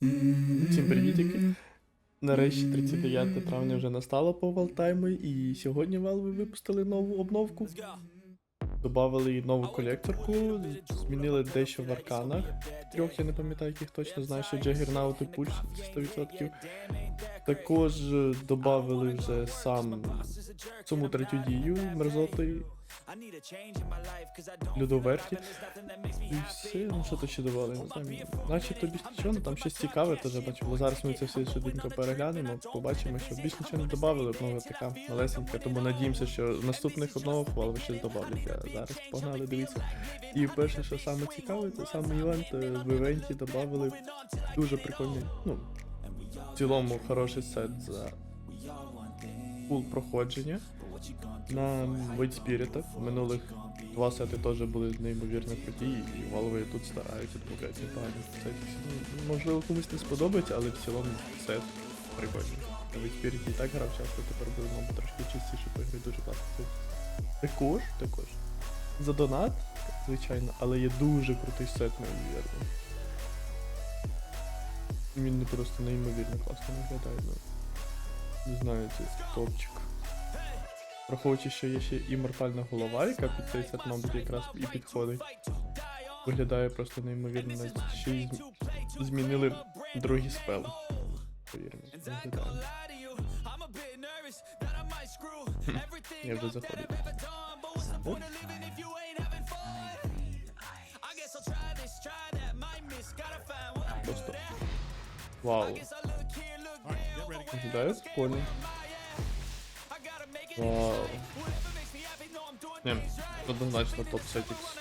Всім привітики. Нарешті 39 травня вже настало по валтайму, і сьогодні Valve випустили нову обновку. Добавили нову колекторку, змінили дещо в арканах. Трьох я не пам'ятаю, яких точно знаю, що Джагернаут і Пульс 100%. Також е, додали вже сам саму третю дію мерзоти Людоверті. І все, ну що то ще додали, не знаю. Начебто більш нічого, ну там щось цікаве теж бачу. Бо зараз ми це все швиденько переглянемо, побачимо, що більш нічого не додали, обнова така малесенька, тому надіємося, що в наступних обновах Valve щось додавлять. А зараз погнали, дивіться. І перше, що саме цікаве, це саме івент е, в івенті додали дуже прикольний, ну, в цілому хороший сет за пул проходження на Wait Spirit. Минулих два сети теж були неймовірно круті, і Valve тут стараються добавляти непогані сети. Ну, Можливо, комусь не сподобається, але в цілому сет прикольний. Wait Spirit і так грав часто, тепер буде, мабуть, трошки частіше поіграти дуже класно. Також, також. За донат, звичайно, але є дуже крутий сет, неймовірно. Він не просто неймовірно класно виглядає, ну. Не знаю, це топчик. Враховуючи, що є ще імортальна голова, яка під цей сет, мабуть, якраз і підходить. Виглядає просто неймовірно. Ще й змінили другий спел. Повірно, Я вже заходив. Просто. Вау. Виглядає прикольно. Вау. Не, однозначно топ сетікс.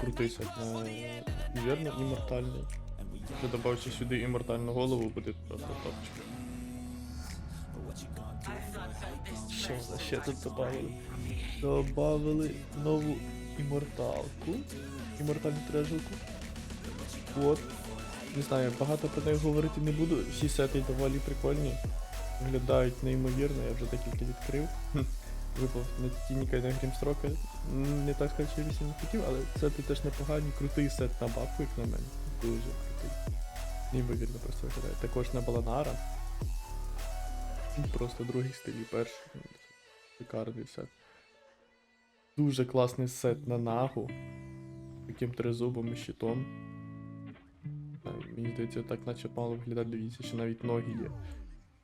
Крутий сет, вірно, імортальний. Якщо додався сюди імортальну голову, буде просто топчик. Що за ще тут добавили? Добавили нову іморталку. Імортальну трежилку. От. Не знаю, багато про неї говорити не буду. Всі сети доволі прикольні. Виглядають неймовірно, я вже декілька відкрив. Випав на Тініка і на Грімстрока. Не так що не хотів, але сети теж непогані. Крутий сет на бабку, як на мене. Дуже крутий. Неймовірно просто виглядає. Також на Баланара. Просто другий стиль перший. Шикарний сет. Дуже класний сет на нагу. Таким тризубом і щитом. Е, Мені здається, так наче мало виглядати, дивіться, що навіть ноги є.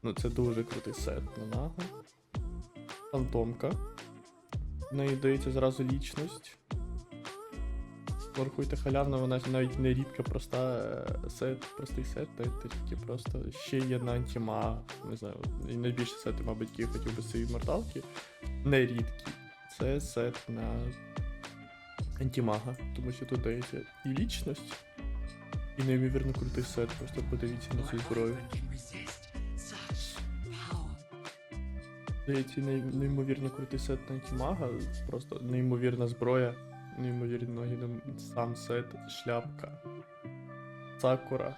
Ну це дуже крутий сет на нагу. Фантомка. В неї дається зразу лічність. Порахуйте халявно, вона навіть не рідка, проста е, сет, простий сет, та тільки просто ще є на антимаг. Не знаю, найбільше сети, мабуть, які я хотів би цієї морталки. Не рідкі. Це сет на антимага, тому що тут дається і лічність, і неймовірно крутий сет, просто подивіться на цю зброю. Ней- неймовірно крутий сет на просто неймовірна зброя, неймовірно сам сет, шляпка, сакура.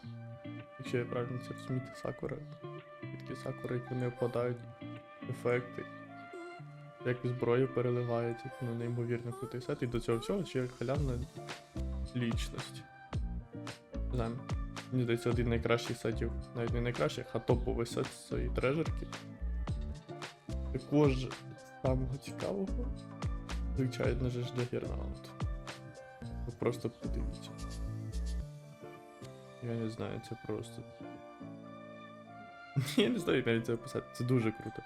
Якщо я правильно це розуміти, сакура. Такі сакури, як вони опадають, ефекти. Як зброю переливається, ну неймовірно крутий сет. І до цього всього ще халявна лічність. Знаю, мені здається, один з найкращих сетів, навіть не найкращих, а топовий сет з цієї трежерки. Також самого цікавого, звичайно ж Джагернаут. Ви просто подивіться. Я не знаю, це просто. Я не знаю, як навіть це описати. Це дуже круто.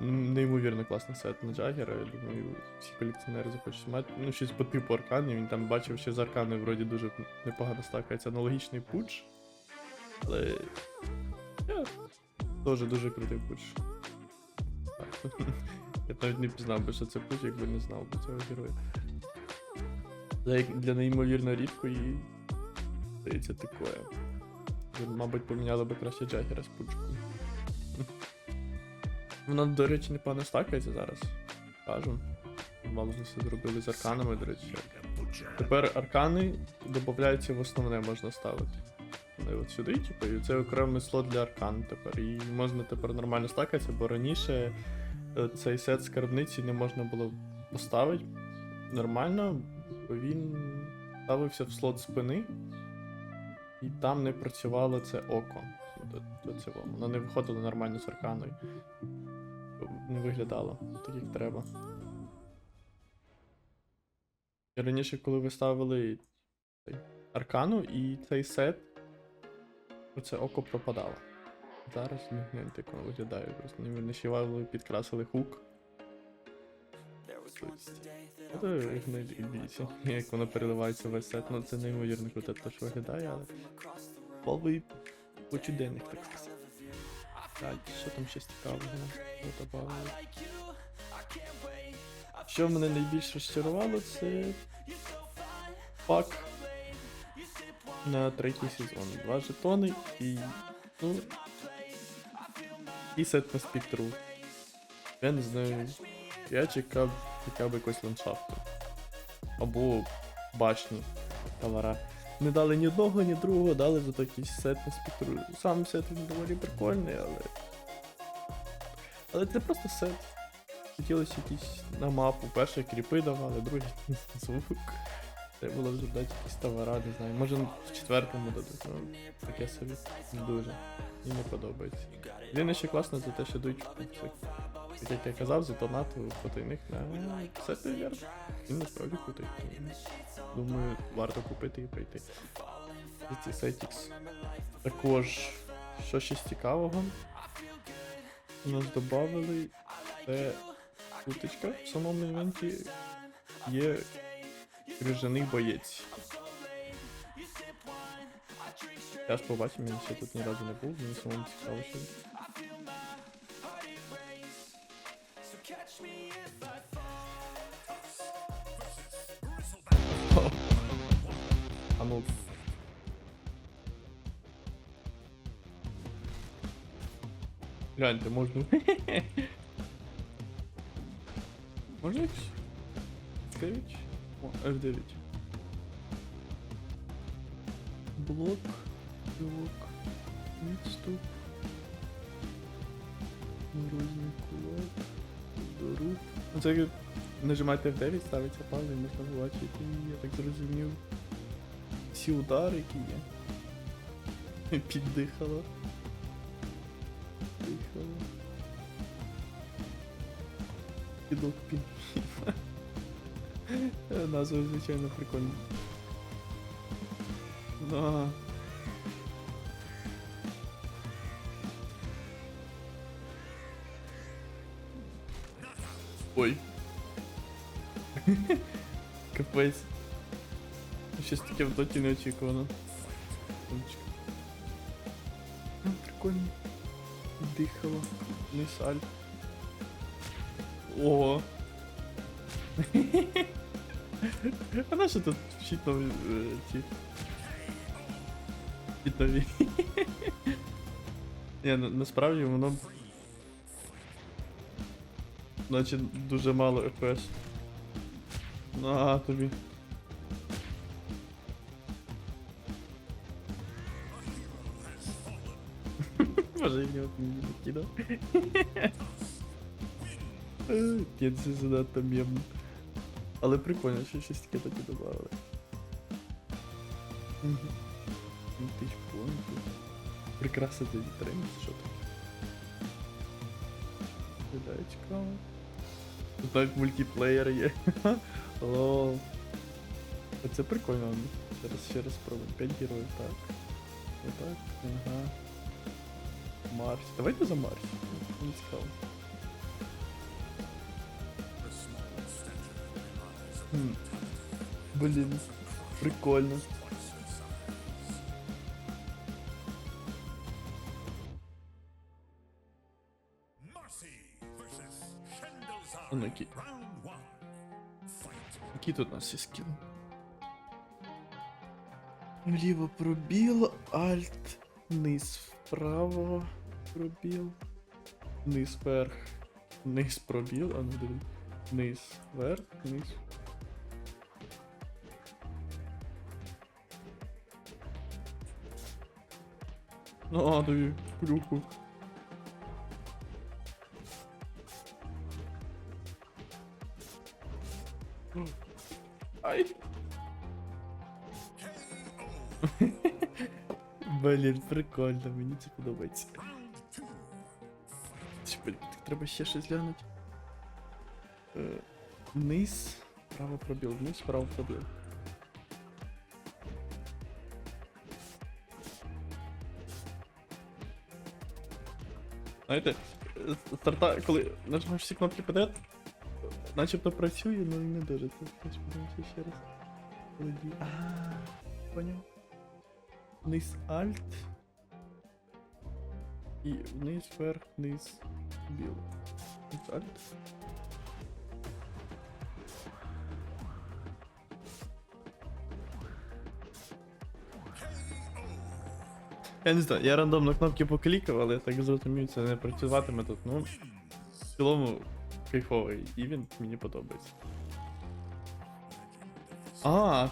Неймовірно класний сет на Джагера, я думаю, всі колекціонери захочуть мати. Ну, щось по типу арканів, він там бачив, що з аркани вроді дуже непогано стакається аналогічний пуч. Але. Я... Теж дуже крутий пуч. Я навіть не пізнав би, що це путь, якби не знав би цього героя. Для, для неймовірно рідкої, здається, такое. Мабуть, поміняли би краще Джагера з пучком. Вона, до речі, непогано стакається зараз. Кажу. Мало все зробили з арканами, до речі. Тепер аркани додаються в основне можна ставити. Вони от сюди, типу, і це окремий слот для аркан тепер. І можна тепер нормально стакатися, бо раніше цей сет скарбниці не можна було поставити нормально, бо він ставився в слот спини. І там не працювало це око. Воно не виходило нормально з арканою. Не виглядало так, як треба. І раніше, коли ви ставили аркану і цей сет, то це око пропадало. Зараз не гляньте, як воно виглядає. Просто не підкрасили хук. Як воно переливається весь сет. Ну це неймовірно круто, те, що виглядає, але. Половий почуденних, так сказати. Так, що там ще цікавого? Що добавили? Що мене найбільш розчарувало, це пак на третій сезон. Два жетони і. Ну. І сет на спектру. Я не знаю. Я чекав хоча б якогось ландшафту. Або башні товара. Не дали ні одного, ні другого, дали зато якийсь сет на спектру. Сам сет він доволі прикольний, але. Але це просто сет. Хотілося якісь на мапу. Перше кріпи давали, другий звук. Треба було вже дати якісь товара, не знаю. Може в четвертому дадуть, ну таке собі не дуже. Мені не подобається. Він ще класно за те, що так як я казав, за донату потайних на сети вверх. Він насправді крутий. Думаю, варто купити і прийти. І ці Сетікс. Також, що ще з цікавого, нас додали, це куточка в самому івенті є крижаний боєць. Зараз побачимо, він ще тут ні разу не був, мені самому цікаво, що. А ну. Гляньте, можна. Можна? F9? О, F9. Блок, блок, відступ. Морозний кулак. Доруб. Ну це нажимаєте F9, ставиться пауза і можна побачити, я так зрозумів. Всі удари, які є. Піддихало. Дихало. Підок пін. Назва, звичайно, прикольна. Да. Ой. Капець. Щось таке в доті не очікувано. Сонечко. А, Прикольно. Дихало. Мисаль. О. А на що тут вчить нові е, ці? Вчить нові. Ні, на- насправді воно. Наче дуже мало FPS. На тобі. Може, я от мені не кидав. Ні, це занадто мемно. Але прикольно, що щось таке тоді додавали. Тисяч понтів. Прикраси для вітрин, що таке? Виглядає цікаво. Тут навіть мультиплеєр є. Лол. Оце прикольно. Зараз ще раз спробуємо. 5 героїв, так. Отак, ага. Марс. Давайте за Марс. Мені цікаво. Хм. Блін, прикольно. Ну, які... Які тут у нас є скіли? Вліво пробіл, альт, низ вправо, пробіл, низ вверх, низ пробіл, а ну дивись. Низ, вверх, низ. Ну, а, тобі руку. Блін, прикольно, мені це подобається. Чекай, так Треба ще щось глянути. Е, Вниз, право пробіл, вниз, право пробіл. Знаєте, е, старта, коли нажимаєш всі кнопки подряд, начебто працює, але не дуже. Це теж подивимося ще раз. Коли діє- А, поняв. Вниз Alt. І вниз, вверх, вниз, біл. Вниз Alt. Я не знаю, я рандомно кнопки поклікав, але я так зрозумів, це не працюватиме тут. Ну, в цілому, кайфовий івент, мені подобається. А,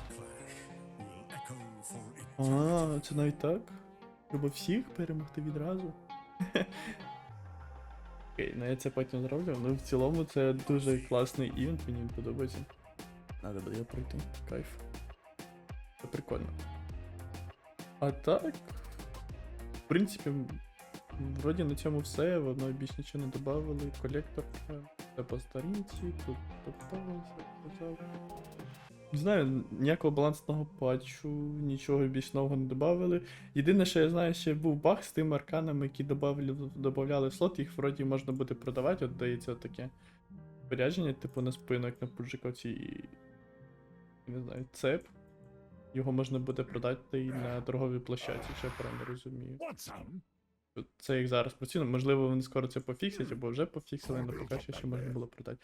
а, це навіть так? Треба всіх перемогти відразу. Окей, ну я це потім зроблю. Ну в цілому це дуже класний івент, мені він подобається. Надо буде пройти. Кайф. Це прикольно. А так. В принципі, вроді на цьому все, воно більш нічого не додавали. Колектор це по старінці, тут казав. Не знаю, ніякого балансного патчу, нічого більш нового не додавали. Єдине, що я знаю, ще був баг з тими арканами, які додавали в слот, їх вроді можна буде продавати, от дається таке спорядження, типу на спину, як на пуджиковці і. Не знаю, цеп. Його можна буде продати і на торговій площадці, я правильно розумію. Це як зараз працює. Можливо, вони скоро це пофіксять, або вже пофіксили, але поки що ще можна було продати.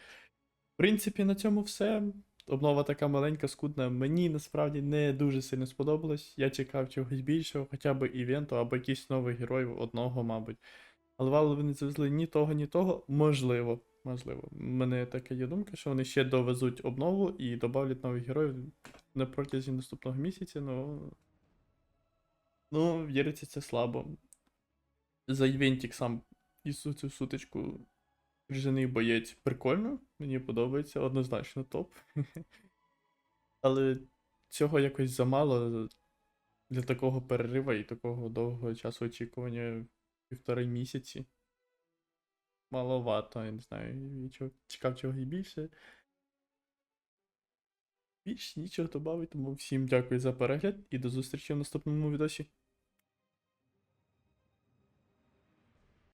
В принципі, на цьому все. Обнова така маленька, скудна. Мені насправді не дуже сильно сподобалось. Я чекав чогось більшого, хоча б івенту, або якийсь новий герой одного, мабуть. Але вали вони завезли ні того, ні того. Можливо. Можливо. Мене така є думка, що вони ще довезуть обнову і додавлять нових героїв на протязі наступного місяця, ну. Ну, віриться це слабо. За івентик сам і цю сутичку Крижаний боєць прикольно, мені подобається, однозначно топ. Але цього якось замало для такого перерива і такого довгого часу очікування півтори місяці. Маловато, я не знаю, я чого- чекав чогось більше. Більш нічого додати, тому всім дякую за перегляд і до зустрічі в наступному відосі.